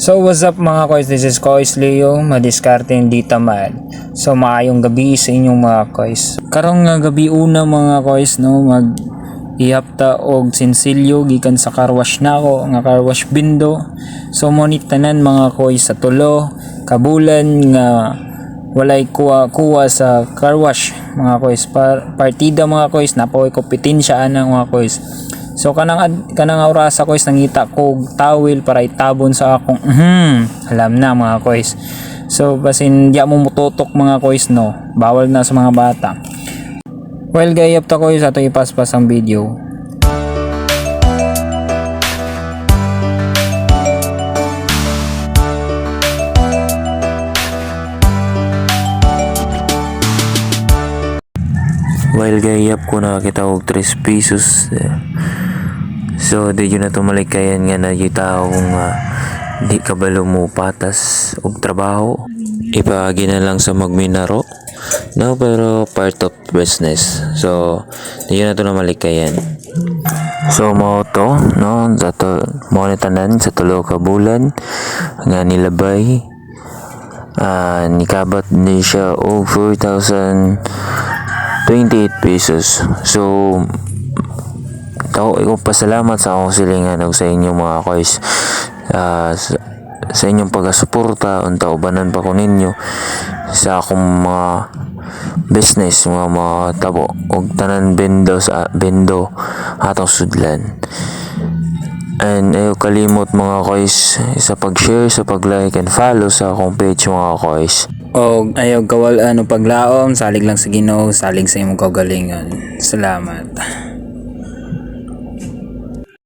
So what's up mga kois, this is Kois Leo, madiskarte hindi tamad. So maayong gabi sa inyong mga kois. Karong nga gabi una mga kois no, mag ihapta og sinsilyo gikan sa carwash na ako, nga carwash bindo. So monit tanan mga kois sa tulo, kabulan nga walay kuha kuha sa carwash mga kois. Par- partida mga kois, napoy kompetensya ana mga kois. So kanang kanang orasa ko is nangita ko tawil para itabon sa akong mhm alam na mga kois. So basin di mo mututok mga kois no. Bawal na sa mga bata. Well gayap ta kois ato ipaspas ang video. While gayap ko nakakita og 3 pesos. So, di yun na tumalikayan nga na yung taong ah, di kabalo mo patas og trabaho. Ipaagi na lang sa magminaro. No, pero part of business. So, di yun na to na malikayan. So, mao to, no, sa to, mao ni tanan sa tulo ka bulan nga nilabay. Ah, nikabat ni siya og 4,000 28 pesos. So, ako, ako pasalamat sa akong silingan ug sa inyong mga kois. Ah, sa, sa inyong pagasuporta unta ubanan pa ko ninyo sa akong mga business mga mga tabo og tanan bendo sa bendo atong sudlan and ayaw kalimot mga kois sa pag-share sa pag-like and follow sa akong page mga kois Og ayaw kawal ano paglaom, salig lang sa Ginoo, salig sa imong kaugalingon. Salamat.